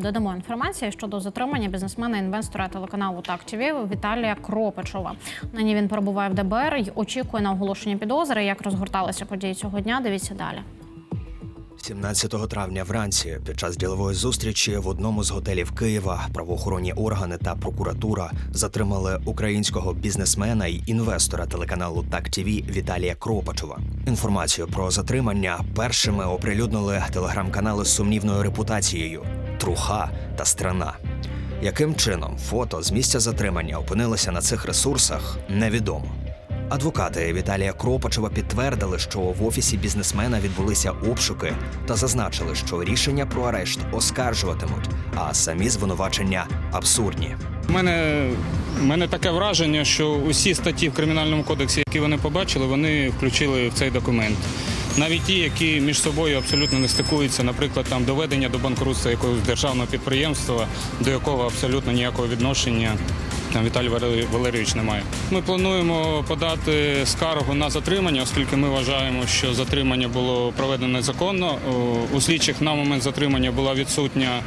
Додамо інформацію щодо затримання бізнесмена інвестора телеканалу Так ТВ Віталія Кропичова. Нині він перебуває в ДБР і очікує на оголошення підозри. Як розгорталися події цього дня? Дивіться далі. 17 травня вранці під час ділової зустрічі в одному з готелів Києва правоохоронні органи та прокуратура затримали українського бізнесмена і інвестора телеканалу Так ТВ Віталія Кропачова. Інформацію про затримання першими оприлюднили телеграм-канали з сумнівною репутацією Труха та Страна. Яким чином фото з місця затримання опинилися на цих ресурсах, невідомо. Адвокати Віталія Кропачева підтвердили, що в офісі бізнесмена відбулися обшуки та зазначили, що рішення про арешт оскаржуватимуть, а самі звинувачення абсурдні. У мене, у мене таке враження, що усі статті в кримінальному кодексі, які вони побачили, вони включили в цей документ. Навіть ті, які між собою абсолютно не стикуються, наприклад, там доведення до банкрутства якогось державного підприємства, до якого абсолютно ніякого відношення там Віталій Валерій- Валерійович немає. Ми плануємо подати скаргу на затримання, оскільки ми вважаємо, що затримання було проведено незаконно. У слідчих на момент затримання була відсутня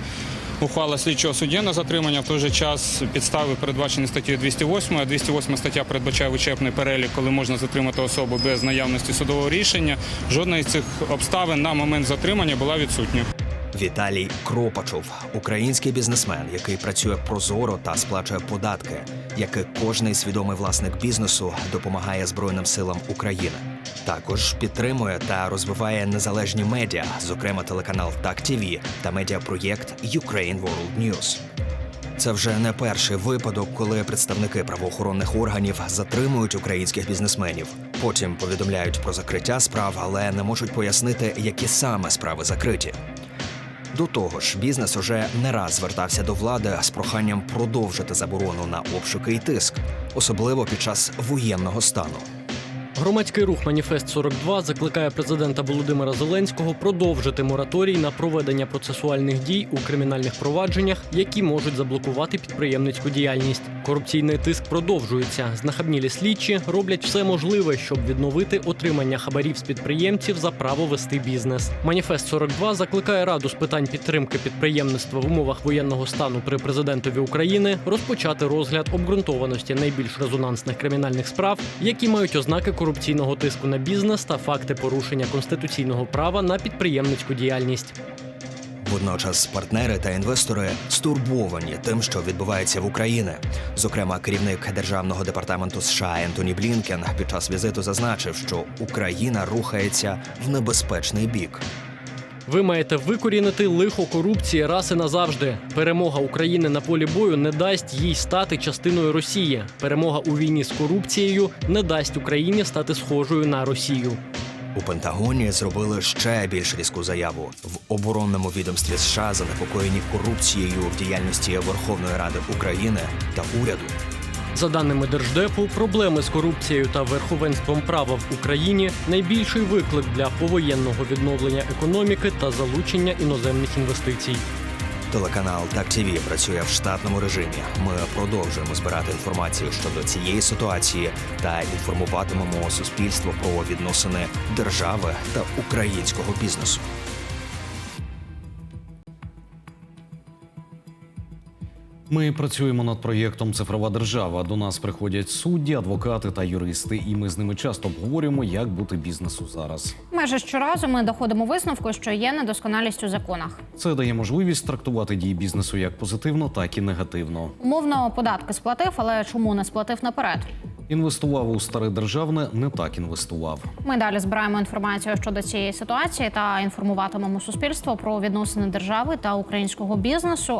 Ухвала слідчого судді на затримання в той же час підстави передбачені статтею 208, а 208 стаття передбачає вичерпний перелік, коли можна затримати особу без наявності судового рішення. Жодна із цих обставин на момент затримання була відсутня. Віталій Кропачов, український бізнесмен, який працює прозоро та сплачує податки, як і кожний свідомий власник бізнесу допомагає Збройним силам України. Також підтримує та розвиває незалежні медіа, зокрема телеканал Так ТВ та медіапроєкт Ukraine World News. Це вже не перший випадок, коли представники правоохоронних органів затримують українських бізнесменів. Потім повідомляють про закриття справ, але не можуть пояснити, які саме справи закриті. До того ж, бізнес уже не раз звертався до влади з проханням продовжити заборону на обшуки і тиск, особливо під час воєнного стану. Громадський рух Маніфест 42 закликає президента Володимира Зеленського продовжити мораторій на проведення процесуальних дій у кримінальних провадженнях, які можуть заблокувати підприємницьку діяльність. Корупційний тиск продовжується. Знахабнілі слідчі роблять все можливе, щоб відновити отримання хабарів з підприємців за право вести бізнес. Маніфест 42 закликає раду з питань підтримки підприємництва в умовах воєнного стану при президентові України розпочати розгляд обґрунтованості найбільш резонансних кримінальних справ, які мають ознаки корупційного тиску на бізнес та факти порушення конституційного права на підприємницьку діяльність. Водночас партнери та інвестори стурбовані тим, що відбувається в Україні. Зокрема, керівник державного департаменту США Ентоні Блінкен під час візиту зазначив, що Україна рухається в небезпечний бік. Ви маєте викорінити лихо корупції раз і назавжди. Перемога України на полі бою не дасть їй стати частиною Росії. Перемога у війні з корупцією не дасть Україні стати схожою на Росію. У Пентагоні зробили ще більш різку заяву в оборонному відомстві США занепокоєні корупцією в діяльності Верховної Ради України та уряду. За даними держдепу, проблеми з корупцією та верховенством права в Україні найбільший виклик для повоєнного відновлення економіки та залучення іноземних інвестицій. Телеканал Так ТВ працює в штатному режимі. Ми продовжуємо збирати інформацію щодо цієї ситуації та інформуватимемо суспільство про відносини держави та українського бізнесу. Ми працюємо над проєктом Цифрова держава. До нас приходять судді, адвокати та юристи, і ми з ними часто обговорюємо, як бути бізнесу зараз. Майже щоразу ми доходимо висновку, що є недосконалість у законах. Це дає можливість трактувати дії бізнесу як позитивно, так і негативно. Умовно податки сплатив, але чому не сплатив наперед? Інвестував у старе державне, не так інвестував. Ми далі збираємо інформацію щодо цієї ситуації та інформуватимемо суспільство про відносини держави та українського бізнесу.